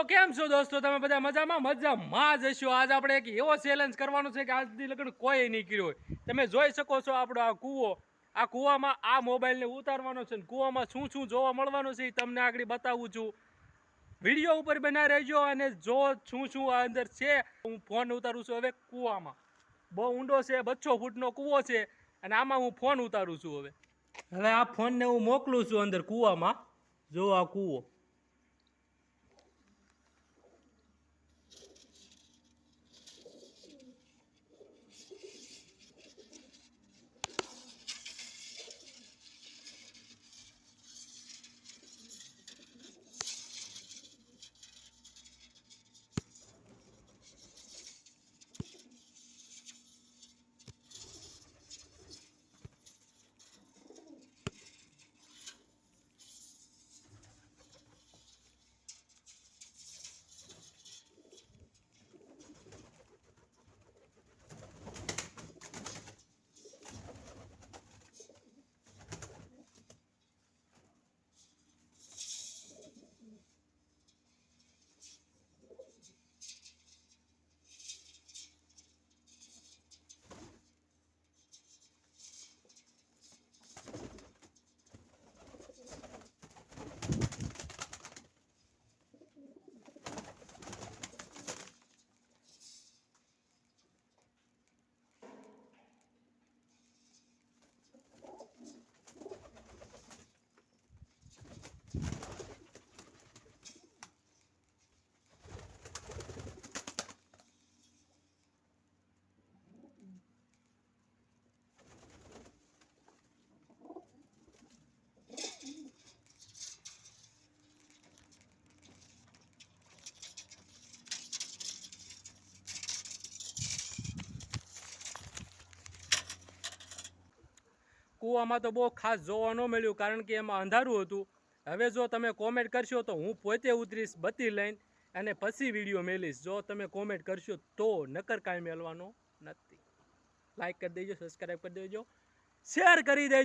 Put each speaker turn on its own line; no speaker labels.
તો કેમ છો દોસ્તો? તમે બધા મજામાં? મજામાં જ હશો આજ આપણે એક એવો ચેલેન્જ કરવાનો છે કે આજની લગન કોઈ નહીં કર્યો તમે જોઈ શકો છો આપણો આ કૂવો. આ કૂવામાં આ મોબાઈલને ઉતારવાનો છે કૂવામાં શું શું જોવા મળવાનું છે એ તમને આગળ બતાવું છું. વીડિયો ઉપર બના રહેજો અને જો શું શું આ અંદર છે, હું ફોન ઉતારું છું હવે કૂવામાં. બહુ ઊંડો છે બચ્ચો ફૂટનો કૂવો છે અને આમાં હું ફોન ઉતારું છું હવે. હવે આ ફોનને હું મોકલું છું અંદર કૂવામાં. જો આ કૂવો. કૂવામાં તો બહુ ખાસ જોવા ન મળ્યું કારણ કે એમાં અંધારું હતું. હવે જો તમે કોમેન્ટ કરશો તો હું પોતે ઉતરીશ બત્તી લઈને અને પછી વીડિયો મેલીશ. જો તમે કોમેન્ટ કરશો તો નકર કાંઈ મેળવાનો નથી. લાઇક કરી દેજો સબસ્ક્રાઈબ કરી દેજો. શેર કરી દેજો.